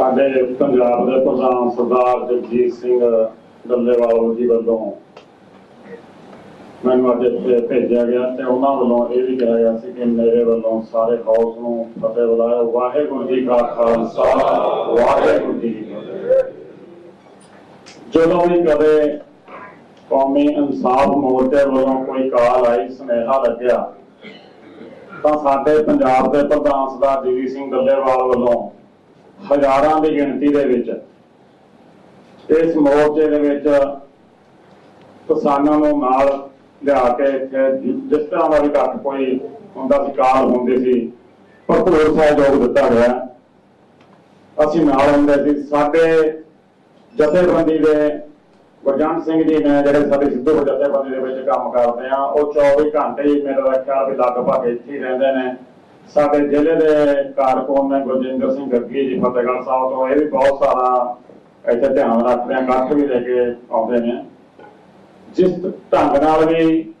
ਸਾਡੇ ਪੰਜਾਬ ਦੇ ਪ੍ਰਧਾਨ ਸਰਦਾਰ ਜਗਜੀਤ ਸਿੰਘ ਡੱਲੇਵਾਲ ਜੀ ਵੱਲੋਂ ਮੈਨੂੰ ਅੱਜ ਇੱਥੇ ਭੇਜਿਆ ਗਿਆ ਤੇ ਉਹਨਾਂ ਵੱਲੋਂ ਇਹ ਵੀ ਕਿਹਾ ਗਿਆ ਸੀ ਕਿ ਮੇਰੇ ਵੱਲੋਂ ਸਾਰੇ ਹਾਊਸ ਨੂੰ ਫਤਿਹ ਬੁਲਾਇਆ। ਵਾਹਿਗੁਰੂ ਜੀ ਕਾ ਖਾਲਸਾ, ਵਾਹਿਗੁਰੂ ਜੀ ਕੀ ਫਤਿਹ। ਜਦੋਂ ਵੀ ਕਦੇ ਕੌਮੀ ਇਨਸਾਫ ਮੋਰਚੇ ਵੱਲੋਂ ਕੋਈ ਕਾਲ ਆਈ, ਸੁਨੇਹਾ ਲੱਗਿਆ, ਤਾਂ ਸਾਡੇ ਪੰਜਾਬ ਦੇ ਪ੍ਰਧਾਨ ਸਰਦਾਰ ਜਗਜੀਤ ਸਿੰਘ ਡੱਲੇਵਾਲ ਵੱਲੋਂ ਹਜ਼ਾਰਾਂ ਦੀ ਗਿਣਤੀ ਦੇ ਵਿੱਚ, ਇਸ ਮੋਰਚੇ ਦੇ ਵਿੱਚ ਕਿਸਾਨਾਂ ਨੂੰ ਨਾਲ ਲਿਆ ਕੇ ਇੱਥੇ ਜਿਸ ਤਰ੍ਹਾਂ ਦਾ ਵੀ ਕੋਈ ਹੁੰਦਾ ਸੀ ਕਾਲ ਹੁੰਦੀ ਸੀ ਭਰਪੂਰ ਸਹਿਯੋਗ ਦਿੱਤਾ ਗਿਆ। ਅਸੀਂ ਨਾਲ ਹੁੰਦੇ ਸੀ। ਸਾਡੇ ਜਥੇਬੰਦੀ ਦੇ ਗੁਰਜੰਟ ਸਿੰਘ ਜੀ ਨੇ ਜਿਹੜੇ ਸਾਡੇ ਸਿੱਧੂ ਜਥੇਬੰਦੀ ਦੇ ਵਿੱਚ ਕੰਮ ਕਰਦੇ ਆ, ਉਹ 24 ਘੰਟੇ ਹੀ ਮੇਰਾ ਖਿਆਲ ਵੀ ਲਗਭਗ ਇੱਥੇ ਰਹਿੰਦੇ ਨੇ। ਸਾਡੇ ਜ਼ਿਲ੍ਹੇ ਦੇ ਕਾਰਕੁਨ ਨੇ? ਗੁਰਜਿੰਦਰ ਸਿੰਘ ਗੱਗੀ ਜੀ, ਫਤਿਹਗੜ੍ਹ ਸਾਹਿਬ ਤੋਂ। ਇਹ ਵੀ ਬਹੁਤ ਸਾਰਾ ਇੱਥੇ ਧਿਆਨ ਰੱਖਦੇ ਆ ਕੱਠ ਵੀ ਲੈ ਕੇ ਆਉਂਦੇ ਨੇ। ਜਿਸ ਢੰਗ ਨਾਲ ਵੀ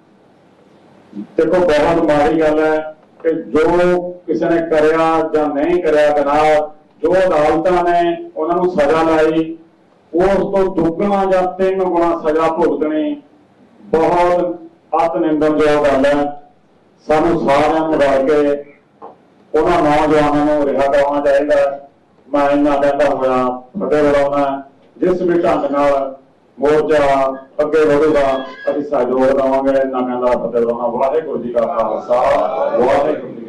ਦੇਖੋ, ਬਹੁਤ ਮਾੜੀ ਗੱਲ ਹੈ ਕਿ ਜੋ ਕਿਸੇ ਨੇ ਕਰਿਆ ਜਾਂ ਨਹੀਂ ਕਰਿਆ ਗੁਨਾਹ ਜੋ ਅਦਾਲਤਾਂ ਨੇ ਉਹਨਾਂ ਨੂੰ ਸਜ਼ਾ ਲਾਈ, ਉਸ ਤੋਂ ਦੁੱਗਣਾ ਜਾਂ ਤਿੰਨ ਗੁਣਾ ਸਜ਼ਾ ਭੁਗਤਣੀ ਬਹੁਤ ਅਤ ਨਿੰਦਣਯੋਗ ਗੱਲ ਹੈ। ਸਾਨੂੰ ਸਾਰਿਆਂ ਨੂੰ ਰਲ ਕੇ ਉਹਨਾਂ ਨੌਜਵਾਨਾਂ ਨੂੰ ਰਿਹਾ ਕਰਵਾਉਣਾ ਚਾਹੀਦਾ। ਮੈਂ ਇਹਨਾਂ ਕਹਿੰਦਾ ਹੋਇਆ ਫਤਿਹ ਬੁਲਾਉਣਾ ਜਿਸ ਵੀ ਢੰਗ ਨਾਲ ਮੋਰਚਾ ਅੱਗੇ ਵਧੇਗਾ, ਅਸੀਂ ਸਹਿਯੋਗ ਦੇਵਾਂਗੇ। ਇਹਨਾਂ ਕਹਿੰਦਾ ਫਤਿਹ ਬੁਲਾਉਣਾ ਵਾਹਿਗੁਰੂ ਜੀ ਕਾ ਖਾਲਸਾ, ਵਾਹਿਗੁਰੂ